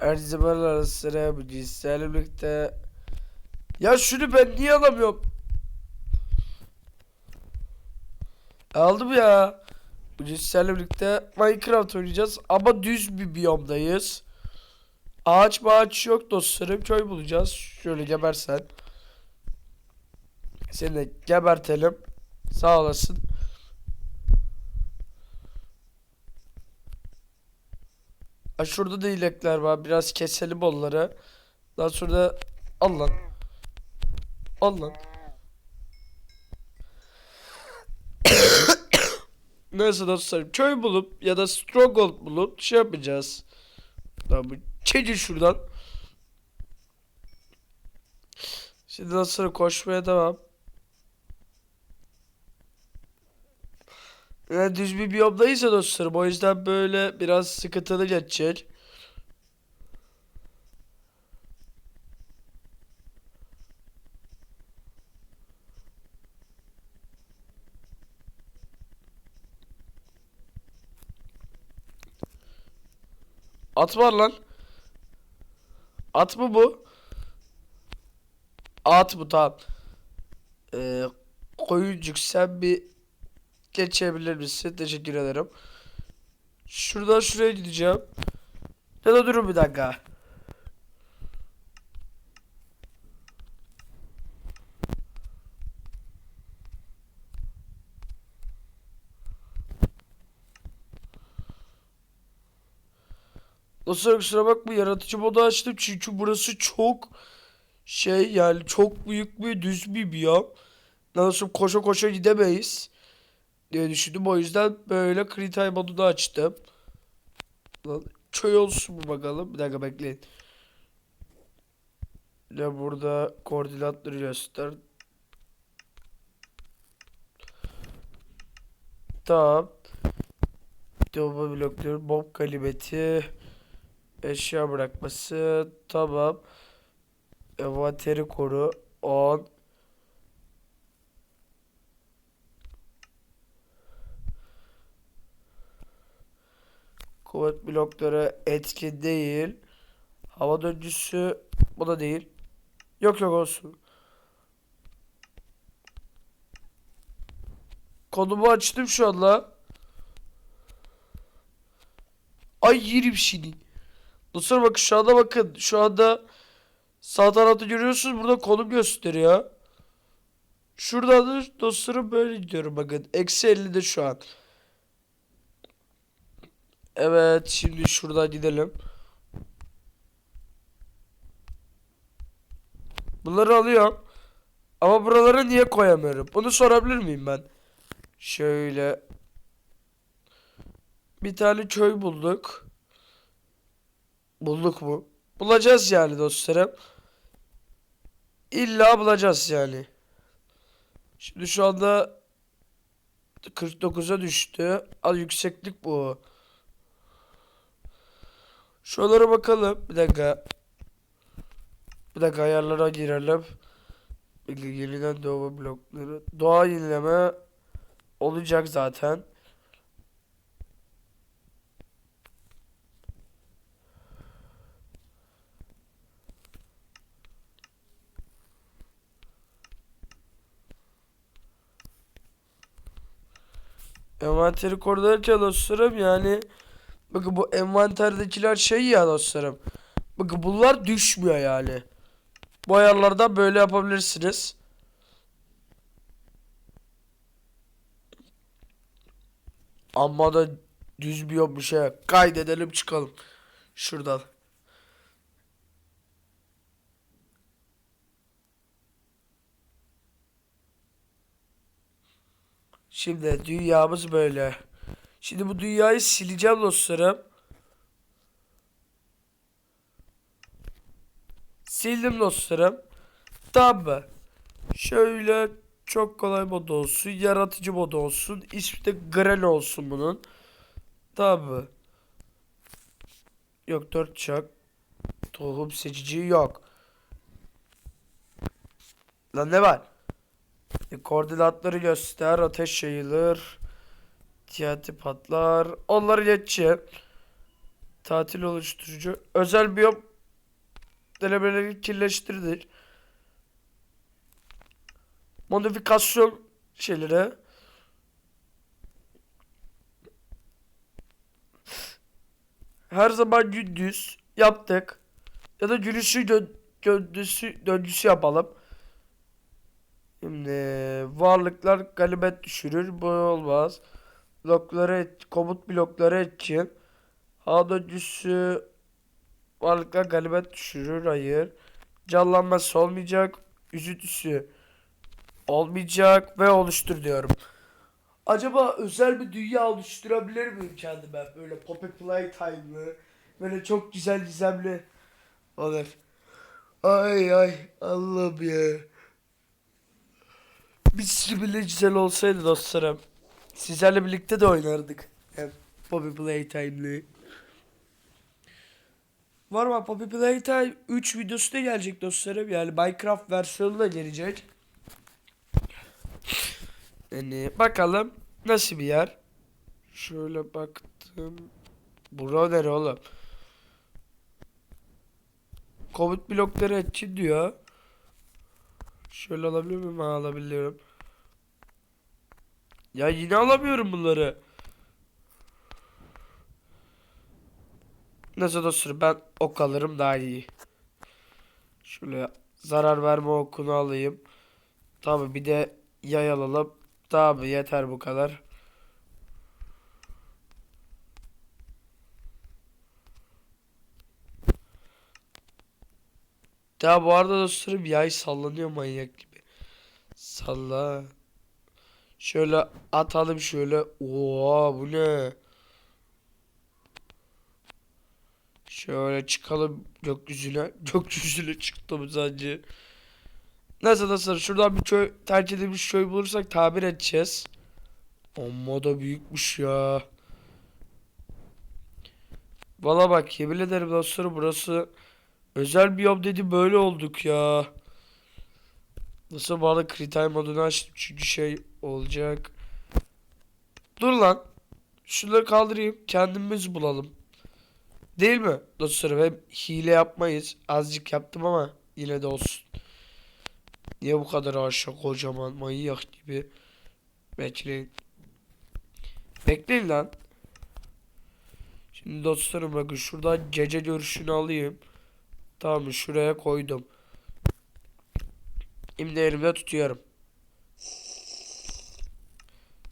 Her zaman arasına bu cinslerle birlikte Ya şunu ben niye alamıyorum? Aldım ya. Bu cinslerle birlikte Minecraft oynayacağız ama düz bir biyomdayız. Ağaç ağaç yok dostlarım. Köy bulacağız. Şöyle gebersen. Seni de gebertelim. Sağ olasın. Ha şurada da ilekler var. Biraz keselim onları. Daha sonra da al lan. Al lan. Neyse dostlarım köy bulup ya da stronghold bulup şey yapacağız. Lan bu çeci şuradan. Şimdi dostlarım koşmaya devam. Yani düz bir biyomdayız ya dostlarım. O yüzden böyle biraz sıkıntılı geçecek. At var lan. At mı bu? At bu tamam. Ee, koyuncuk sen bir geçebilir misin? Teşekkür ederim. Şuradan şuraya gideceğim. Ya da durun bir dakika. Dostlar kusura bakma yaratıcı modu açtım çünkü burası çok şey yani çok büyük bir düz bir biyom. Nasıl koşa koşa gidemeyiz diye düşündüm. O yüzden böyle Kritay modunu açtım. Lan köy olsun mu bakalım. Bir dakika bekleyin. Ne burada koordinatları göster. Tamam. Doğma blokları, bomb kalimeti, eşya bırakması, tamam. Envanteri koru, 10. Kuvvet blokları etkin değil. Hava döngüsü bu da değil. Yok yok olsun. Konumu açtım şu anda. Ay yerim şimdi. Dostlar bakın şu anda bakın. Şu anda sağ tarafta görüyorsunuz burada konum gösteriyor. Şuradan da dostlarım böyle gidiyorum bakın. Eksi 50'de şu an. Evet şimdi şuradan gidelim. Bunları alıyorum. Ama buralara niye koyamıyorum? Bunu sorabilir miyim ben? Şöyle. Bir tane köy bulduk. Bulduk mu? Bulacağız yani dostlarım. İlla bulacağız yani. Şimdi şu anda 49'a düştü. Al yükseklik bu. Şuralara bakalım. Bir dakika. Bir dakika ayarlara girelim. Yeniden doğma blokları. Doğa yenileme olacak zaten. Envanteri korularken dostlarım yani bakın bu envanterdekiler şey ya dostlarım. Bakın bunlar düşmüyor yani. Bu ayarlardan böyle yapabilirsiniz. Amma da düz bir yok bir şey. Kaydedelim çıkalım. Şuradan. Şimdi dünyamız böyle. Şimdi bu dünyayı sileceğim dostlarım. Sildim dostlarım. Tamam mı? Şöyle çok kolay mod olsun. Yaratıcı mod olsun. İsmi de Gren olsun bunun. Tamam mı? Yok 4 çak. Tohum seçici yok. Lan ne var? E, koordinatları göster. Ateş yayılır. TNT patlar. Onları geçeceğim. Tatil oluşturucu. Özel biyom denemeleri kirleştirilir. Modifikasyon şeyleri. Her zaman gündüz yaptık. Ya da güneşi dön döndüsü, döngüsü yapalım. Şimdi varlıklar ganimet düşürür. Bu olmaz. Blokları komut blokları için. Hava döngüsü varlıklar ganimet düşürür. Hayır. Canlanması olmayacak. Üzüntüsü olmayacak ve oluştur diyorum. Acaba özel bir dünya oluşturabilir miyim kendime? Böyle Poppy Playtime'lı. Böyle çok güzel gizemli olur. Ay ay Allah'ım ya. Sürü bile güzel olsaydı dostlarım. Sizlerle birlikte de oynardık. Hem Poppy Playtime'lı. Var mı Poppy Playtime 3 videosu da gelecek dostlarım. Yani Minecraft versiyonu da gelecek. Yani bakalım nasıl bir yer. Şöyle baktım. Bura nere oğlum? Komut blokları için diyor. Şöyle alabiliyor muyum? Ha, alabiliyorum. Ya yine alamıyorum bunları. Neyse dostlarım ben ok alırım daha iyi. Şöyle zarar verme okunu alayım. Tabi bir de yay alalım. Tabi yeter bu kadar. Ya bu arada dostlarım yay sallanıyor manyak gibi. Salla. Şöyle atalım şöyle. Oo bu ne? Şöyle çıkalım gökyüzüne. Gökyüzüne çıktım sadece. Nasıl nasıl şuradan bir köy tercih edilmiş köy bulursak tabir edeceğiz. Amma da büyükmüş ya. Valla bak yemin ederim dostlarım burası özel biyom dedi böyle olduk ya. Nasıl bana kriter modunu açtım çünkü şey olacak. Dur lan. Şunları kaldırayım kendimiz bulalım. Değil mi dostlarım? Hem hile yapmayız. Azıcık yaptım ama yine de olsun. Niye bu kadar aşağı kocaman manyak gibi? Bekleyin. Bekleyin lan. Şimdi dostlarım bakın şuradan gece görüşünü alayım. Tamam? Şuraya koydum. Şimdi elimde tutuyorum.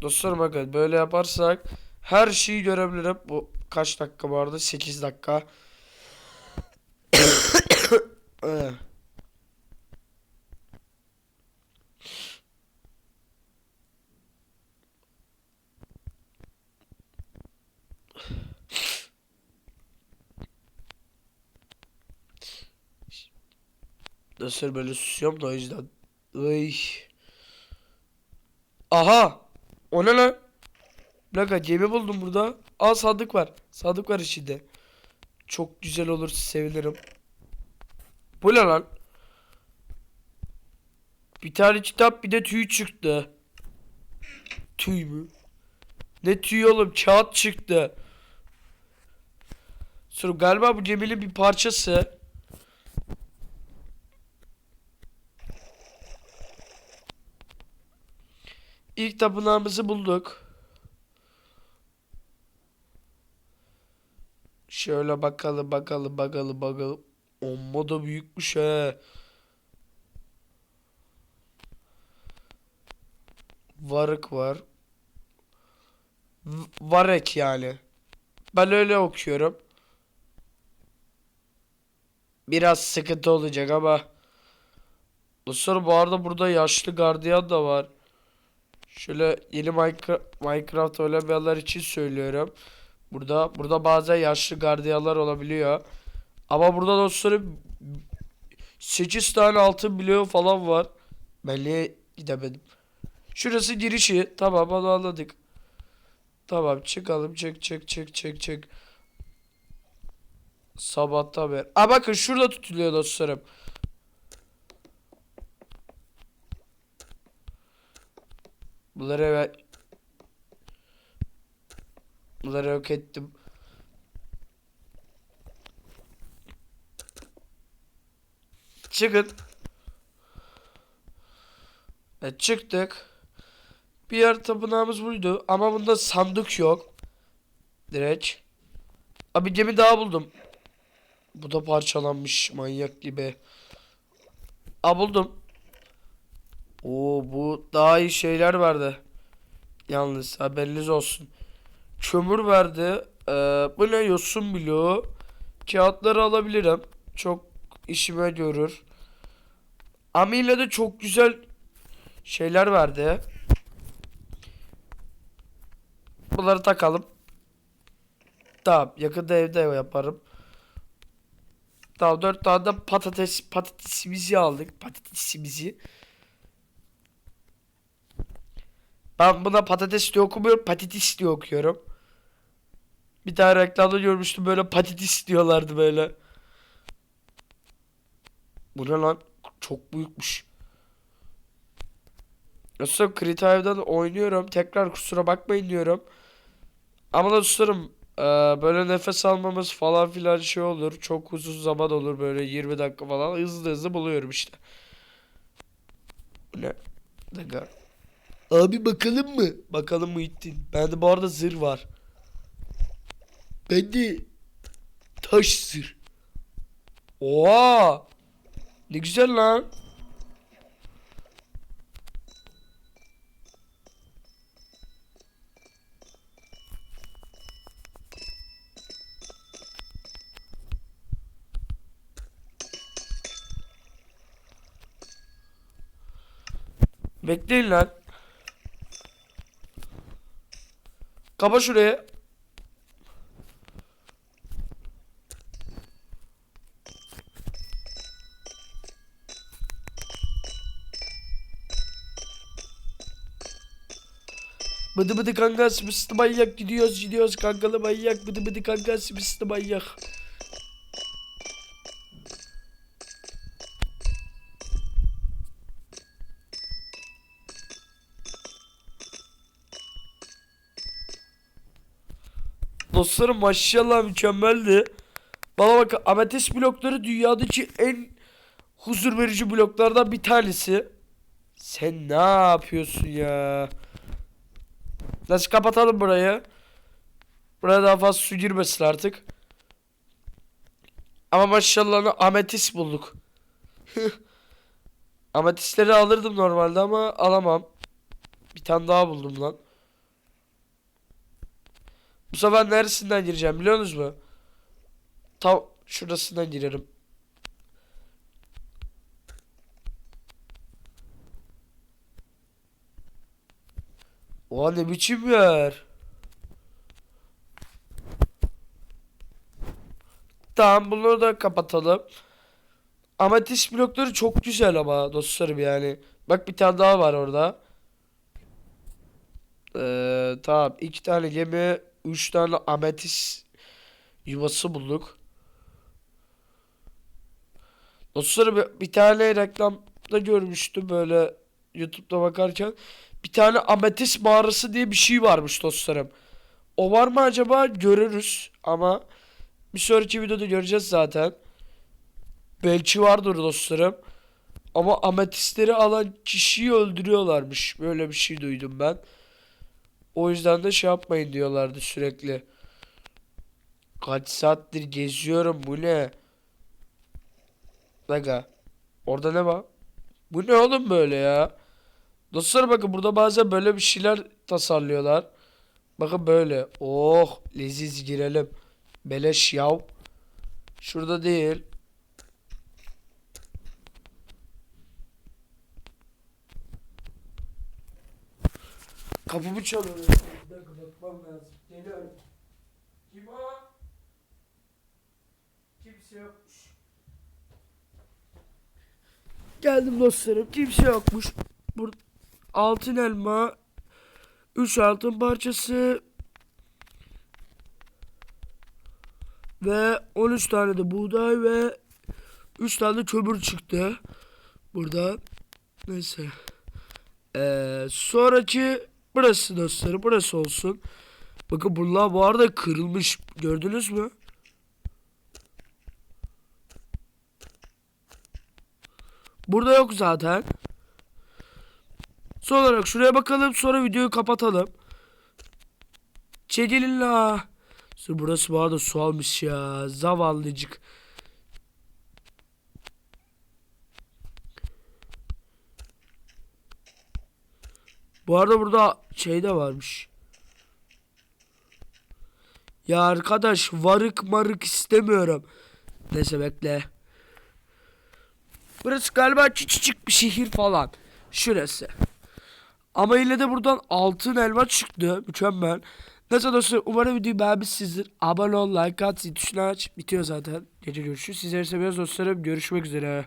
Dostlarım bakın böyle yaparsak her şeyi görebilirim. Bu kaç dakika vardı? 8 dakika. Nasıl böyle susuyorum da o yüzden. Ay. Aha! O ne lan? Dakika gemi buldum burada. Aa sandık var. Sandık var içinde. Çok güzel olur sevinirim. Bu ne lan? Bir tane kitap bir de tüy çıktı. Tüy mü? Ne tüy oğlum? Kağıt çıktı. Sonra galiba bu geminin bir parçası. İlk tapınağımızı bulduk. Şöyle bakalım bakalım bakalım bakalım. Amma da büyükmüş he. Varık var. V- Varek yani. Ben öyle okuyorum. Biraz sıkıntı olacak ama. Dostlar bu arada burada yaşlı gardiyan da var. Şöyle yeni Minecraft, Minecraft oynamayanlar için söylüyorum. Burada burada bazen yaşlı gardiyanlar olabiliyor. Ama burada dostlarım 8 tane altın bloğu falan var. Ben niye gidemedim? Şurası girişi. Tamam onu anladık. Tamam çıkalım çık çık çık çık çık. Sabahtan beri. Aa bakın şurada tutuluyor dostlarım. Bunları ve Bunları yok ettim. Çıkın. E, çıktık. Bir yer tapınağımız buydu. Ama bunda sandık yok. Direç. Abi gemi daha buldum. Bu da parçalanmış manyak gibi. A buldum. Oo bu daha iyi şeyler verdi. Yalnız haberiniz olsun. Kömür verdi. Ee, bu ne yosun bloğu. Kağıtları alabilirim. Çok işime görür. Ama yine de çok güzel şeyler verdi. Bunları takalım. Tamam yakında evde yaparım. Tamam dört tane de patates patatesimizi aldık. Patatesimizi. Ben buna patates diye okumuyorum. Patates diye okuyorum. Bir tane reklamda görmüştüm böyle patates diyorlardı böyle. Bu ne lan? Çok büyükmüş. Nasıl Kritaev'den oynuyorum. Tekrar kusura bakmayın diyorum. Ama dostlarım eee, böyle nefes almamız falan filan şey olur. Çok uzun zaman olur böyle 20 dakika falan. Hızlı hızlı buluyorum işte. Bu ne? Dakika. Abi bakalım mı? Bakalım Muhittin. Bende bu arada zırh var. Bende taş zırh. Oha! Ne güzel lan. Bekleyin lan. Kapa şuraya. Bıdı bıdı kanka sıpıslı manyak gidiyoruz gidiyoruz kankalı manyak bıdı bıdı kanka sıpıslı manyak. Dostlarım maşallah mükemmeldi. Bana bak ametist blokları dünyadaki en huzur verici bloklardan bir tanesi. Sen ne yapıyorsun ya? Nasıl kapatalım burayı? Buraya daha fazla su girmesin artık. Ama maşallah ametist bulduk. Ametistleri alırdım normalde ama alamam. Bir tane daha buldum lan. Bu sefer neresinden gireceğim biliyor musunuz mu? Tam şurasından girerim. Oha ne biçim yer. Tamam bunu da kapatalım. Ametist blokları çok güzel ama dostlarım yani. Bak bir tane daha var orada. Ee, tamam iki tane gemi, üç tane ametist yuvası bulduk. Dostlarım bir- bir tane reklamda görmüştüm böyle YouTube'da bakarken. Bir tane ametist mağarası diye bir şey varmış dostlarım. O var mı acaba görürüz ama bir sonraki videoda göreceğiz zaten. Belki vardır dostlarım. Ama ametistleri alan kişiyi öldürüyorlarmış. Böyle bir şey duydum ben. O yüzden de şey yapmayın diyorlardı sürekli. Kaç saattir geziyorum bu ne? Aga. Orada ne var? Bu ne oğlum böyle ya? Dostlar bakın burada bazen böyle bir şeyler tasarlıyorlar. Bakın böyle. Oh leziz girelim. Beleş yav. Şurada değil. Kapımı çalıyor. Bir dakika bakmam lazım. Geliyorum. Kim o? Kimse yokmuş. Geldim dostlarım. Kimse yokmuş. Burada altın elma, 3 altın parçası ve 13 tane de buğday ve 3 tane de kömür çıktı. Burada neyse. Ee, sonraki burası dostlarım. Burası olsun. Bakın bunlar bu arada kırılmış. Gördünüz mü? Burada yok zaten. Son olarak şuraya bakalım sonra videoyu kapatalım. Çekilin la. Burası bu arada su almış ya. Zavallıcık. Bu arada burada şey varmış. Ya arkadaş varık marık istemiyorum. Neyse bekle. Burası galiba küçücük bir şehir falan. Şurası. Ama yine de buradan altın elma çıktı. Mükemmel. Neyse dostlar umarım videoyu beğenmişsinizdir. Abone ol, like at, tuşuna aç. Bitiyor zaten. Gece görüşürüz. Sizleri seviyoruz dostlarım. Görüşmek üzere.